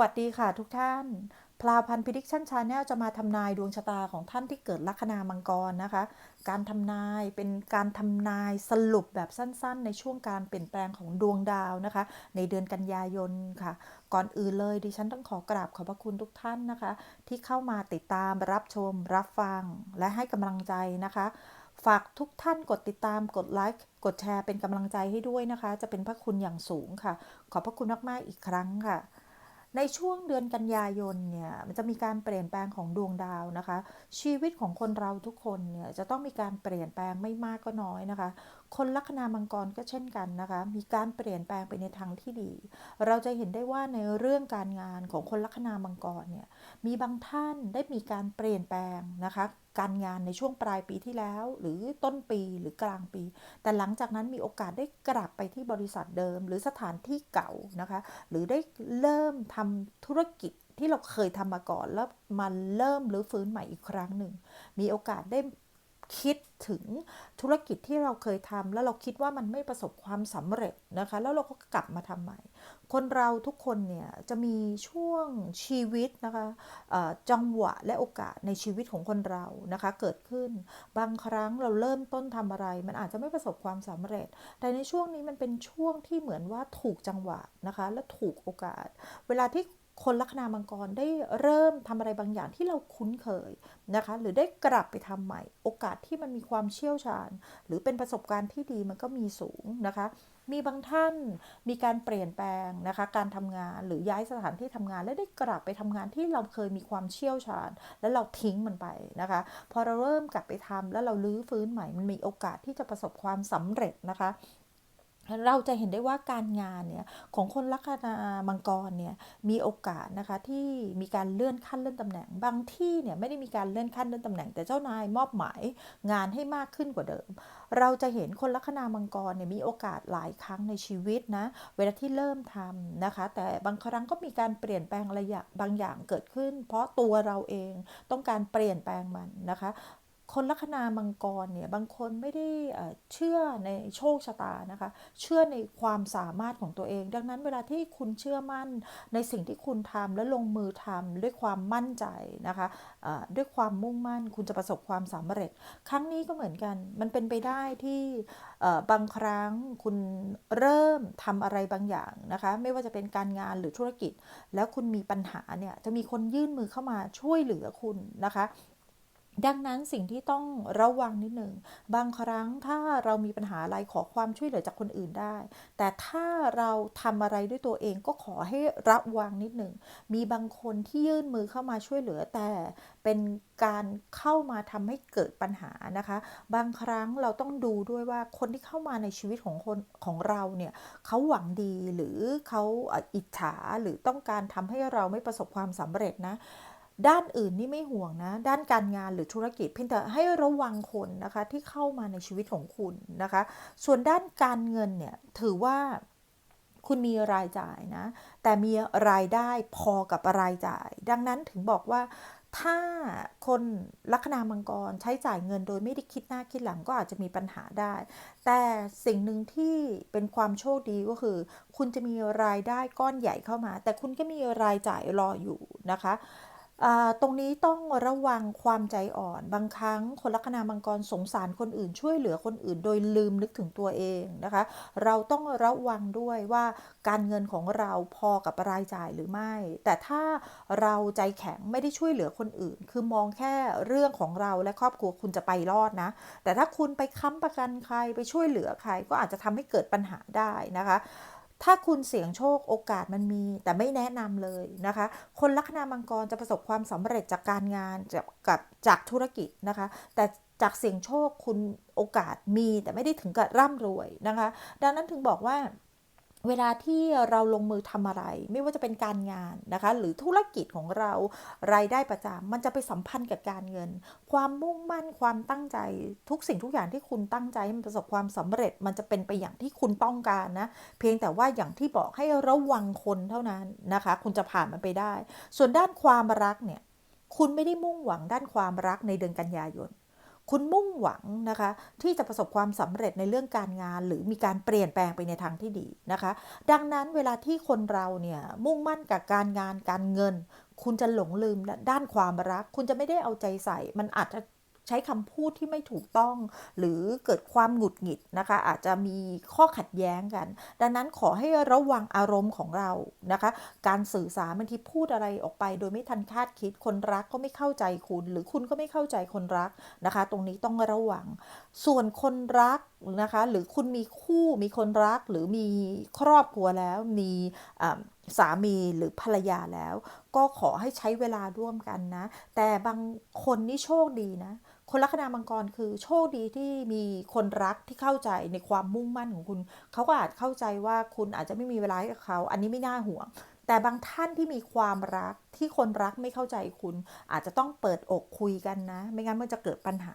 วัสดีค่ะทุกท่าน พลาพันธ์พิดิกชั่นชาแนลจะมาทำนายดวงชะตาของท่านที่เกิดลัคนามังกรนะคะ การทำนายเป็นการทำนายสรุปแบบสั้นๆ ในช่วงการเปลี่ยนแปลงของดวงดาวนะคะ ในเดือนกันยายนค่ะ ก่อนอื่นเลยดิฉันต้องขอกราบขอบพระคุณทุกท่านนะคะ ที่เข้ามาติดตามรับชม รับฟัง และให้กำลังใจนะคะฝากทุกท่านกดติดตามกดไลค์กดแชร์เป็นกำลังใจให้ด้วยนะคะ จะเป็นพระคุณอย่างสูงค่ะ ขอบพระคุณมากๆอีกครั้งค่ะ ในช่วงเดือนกันยายนเนี่ยมันจะมีการเปลี่ยนแปลงของดวงดาวนะคะ ชีวิตของคนเราทุกคนเนี่ยจะต้องมีการเปลี่ยนแปลงไม่มากก็น้อยนะคะ คนลัคนามังกรก็เช่นกันนะคะ มีการเปลี่ยนแปลงไปในทางที่ดี เราจะเห็นได้ว่าในเรื่องการงานของคนลัคนามังกรเนี่ยมีบางท่านได้มีการเปลี่ยนแปลงนะคะ การงานในช่วงปลายปีที่แล้ว หรือต้นปีหรือกลางปี แต่หลังจากนั้นมีโอกาสได้กลับไปที่บริษัทเดิม หรือสถานที่เก่านะคะ หรือได้เริ่มทำธุรกิจที่เราเคยทำมาก่อนแล้วมาเริ่มหรือฟื้นใหม่อีกครั้งหนึ่ง มีโอกาสได้ คิดถึงธุรกิจที่เราเคยทำแล้วเราคิดว่ามันไม่ประสบความสำเร็จนะคะ แล้วเราก็กลับมาทำใหม่ คนเราทุกคนเนี่ยจะมีช่วงชีวิตนะคะจังหวะและโอกาสในชีวิตของคนเรานะคะเกิดขึ้น บางครั้งเราเริ่มต้นทำอะไร มันอาจจะไม่ประสบความสำเร็จ แต่ในช่วงนี้มันเป็นช่วงที่เหมือนว่าถูกจังหวะนะคะและถูกโอกาส เวลาที่ คนลัคนามังกรได้เริ่มทำอะไรบางอย่างที่เราคุ้นเคยนะคะ หรือได้กลับไปทำใหม่ โอกาสที่มันมีความเชี่ยวชาญ หรือเป็นประสบการณ์ที่ดีมันก็มีสูงนะคะ มีบางท่านมีการเปลี่ยนแปลงนะคะ การทำงานหรือย้ายสถานที่ทำงาน และได้กลับไปทำงานที่เราเคยมีความเชี่ยวชาญ แล้วเราทิ้งมันไปนะคะ พอเราเริ่มกลับไปทำแล้วเราลื้อฟื้นใหม่มันมีโอกาสที่จะประสบความสำเร็จนะคะ เราจะเห็นได้ว่าการงานเนี่ยของคนลัคนามังกรเนี่ยมีโอกาสนะคะที่มีการเลื่อนขั้นเลื่อนตำแหน่ง บางที่เนี่ยไม่ได้มีการเลื่อนขั้นเลื่อนตำแหน่ง แต่เจ้านายมอบหมายงานให้มากขึ้นกว่าเดิม เราจะเห็นคนลัคนามังกรเนี่ยมีโอกาสหลายครั้งในชีวิตนะเวลาที่เริ่มทำนะคะ แต่บางครั้งก็มีการเปลี่ยนแปลงอะไรอย่างบางอย่างเกิดขึ้น เพราะตัวเราเองต้องการเปลี่ยนแปลงมันนะคะ คนลัคนามังกรเนี่ยบางคนไม่ได้เชื่อในโชคชะตานะคะ เชื่อในความสามารถของตัวเอง ดังนั้นเวลาที่คุณเชื่อมั่นในสิ่งที่คุณทำและลงมือทำด้วยความมั่นใจนะคะด้วยความมุ่งมั่น คุณจะประสบความสำเร็จ ครั้งนี้ก็เหมือนกัน มันเป็นไปได้ที่บางครั้งคุณเริ่มทำอะไรบางอย่างนะคะ ไม่ว่าจะเป็นการงานหรือธุรกิจ แล้วคุณมีปัญหาเนี่ยจะมีคนยื่นมือเข้ามาช่วยเหลือคุณนะคะ ดังนั้นสิ่งที่ต้องระวังนิดหนึ่ง บางครั้งถ้าเรามีปัญหาอะไรขอความช่วยเหลือจากคนอื่นได้ แต่ถ้าเราทำอะไรด้วยตัวเองก็ขอให้ระวังนิดหนึ่ง มีบางคนที่ยื่นมือเข้ามาช่วยเหลือแต่เป็นการเข้ามาทำให้เกิดปัญหานะคะ บางครั้งเราต้องดูด้วยว่าคนที่เข้ามาในชีวิตของคนของเราเนี่ยเขาหวังดีหรือเขาอิจฉาหรือต้องการทำให้เราไม่ประสบความสำเร็จนะ ด้านอื่นนี่ไม่ห่วงนะ ด้านการงานหรือธุรกิจเพียงแต่ให้ระวังคนนะคะที่เข้ามาในชีวิตของคุณนะคะ ส่วนด้านการเงินเนี่ยถือว่าคุณมีรายจ่ายนะ แต่มีรายได้พอกับรายจ่าย ดังนั้นถึงบอกว่าถ้าคนลัคนามังกรใช้จ่ายเงินโดยไม่ได้คิดหน้าคิดหลังก็อาจจะมีปัญหาได้ แต่สิ่งหนึ่งที่เป็นความโชคดีก็คือ คุณจะมีรายได้ก้อนใหญ่เข้ามา แต่คุณก็มีรายจ่ายรออยู่นะคะ ตรงนี้ต้องระวังความใจอ่อน บางครั้งคนลัคนามังกรสงสารคนอื่นช่วยเหลือคนอื่น โดยลืมนึกถึงตัวเองนะคะ เราต้องระวังด้วยว่าการเงินของเราพอกับรายจ่ายหรือไม่ แต่ถ้าเราใจแข็งไม่ได้ช่วยเหลือคนอื่น คือมองแค่เรื่องของเราและครอบครัวคุณจะไปรอดนะ แต่ถ้าคุณไปค้ำประกันใครไปช่วยเหลือใครก็อาจจะทำให้เกิดปัญหาได้นะคะ ถ้าคุณเสี่ยงโชคโอกาสมันมี แต่ไม่แนะนำเลยนะคะ คนลัคนามังกรจะประสบความสำเร็จจากการงานจากกับจากธุรกิจนะคะ แต่จากเสี่ยงโชคคุณโอกาสมีแต่ไม่ได้ถึงกับร่ำรวยนะคะ ดังนั้นถึงบอกว่า เวลาที่เราลงมือทำอะไร ไม่ว่าจะเป็นการงานนะคะ หรือธุรกิจของเรารายได้ประจำมันจะไปสัมพันธ์กับการเงิน ความมุ่งมั่นความตั้งใจ ทุกสิ่งทุกอย่างที่คุณตั้งใจมันประสบความสำเร็จมันจะเป็นไปอย่างที่คุณต้องการนะ เพียงแต่ว่าอย่างที่บอกให้ระวังคนเท่านั้นนะคะ คุณจะผ่านมันไปได้ ส่วนด้านความรักเนี่ยคุณไม่ได้มุ่งหวังด้านความรักในเดือนกันยายน คุณมุ่งหวังนะคะที่จะประสบความสำเร็จในเรื่องการงาน หรือมีการเปลี่ยนแปลงไปในทางที่ดีนะคะ ดังนั้นเวลาที่คนเราเนี่ยมุ่งมั่นกับการงานการเงิน คุณจะหลงลืมด้านความรัก คุณจะไม่ได้เอาใจใส่ มันอาจจะ ใช้คำพูดที่ไม่ถูกต้อง หรือเกิดความหงุดหงิดนะคะ อาจจะมีข้อขัดแย้งกัน ดังนั้นขอให้ระวังอารมณ์ของเรานะคะ การสื่อสารบางทีพูดอะไรออกไป โดยไม่ทันคาดคิดคนรักก็ไม่เข้าใจคุณ หรือคุณก็ไม่เข้าใจคนรักนะคะ ตรงนี้ต้องระวัง ส่วนคนรักนะคะ หรือคุณมีคู่มีคนรักหรือมีครอบครัวแล้วมีสามีหรือภรรยาแล้ว ก็ขอให้ใช้เวลาร่วมกันนะ แต่บางคนนี่โชคดีนะ คนลัคนามังกรคือโชคดีที่มีคนรักที่เข้าใจในความมุ่งมั่นของคุณ เขาก็อาจเข้าใจว่าคุณอาจจะไม่มีเวลาให้กับเขา อันนี้ไม่น่าห่วง แต่บางท่านที่มีความรักที่คนรักไม่เข้าใจคุณ อาจจะต้องเปิดอกคุยกันนะ ไม่งั้นมันจะเกิดปัญหา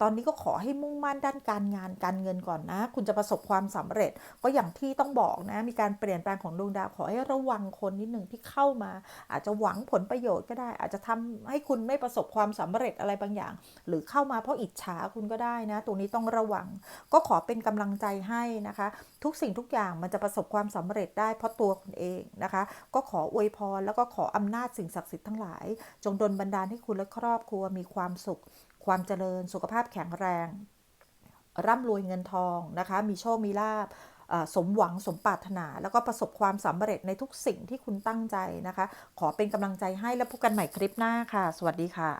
ตอนนี้ก็ขอให้มุ่งมั่นด้านการงานการเงินก่อนนะ คุณจะประสบความสำเร็จ ก็อย่างที่ต้องบอกนะ มีการเปลี่ยนแปลงของดวงดาวขอให้ระวังคนนิดหนึ่งที่เข้ามา อาจจะหวังผลประโยชน์ก็ได้ อาจจะทำให้คุณไม่ประสบความสำเร็จอะไรบางอย่าง หรือเข้ามาเพราะอิจฉาคุณก็ได้นะ ตรงนี้ต้องระวัง ก็ขอเป็นกำลังใจให้นะคะ ทุกสิ่งทุกอย่างมันจะประสบความสำเร็จได้เพราะตัวคุณเองนะคะ ก็ขออวยพร แล้วก็ขออำนาจสิ่งศักดิ์สิทธิ์ทั้งหลาย จงดลบันดาลให้คุณและครอบครัวมีความสุข ความเจริญ สุขภาพแข็งแรง ร่ำรวยเงินทองนะคะ มีโชค มีลาบสมหวังสมปรารถนา แล้วก็ประสบความสำเร็จในทุกสิ่งที่คุณตั้งใจนะคะ ขอเป็นกำลังใจให้แล้วพบกันใหม่คลิปหน้าค่ะ สวัสดีค่ะ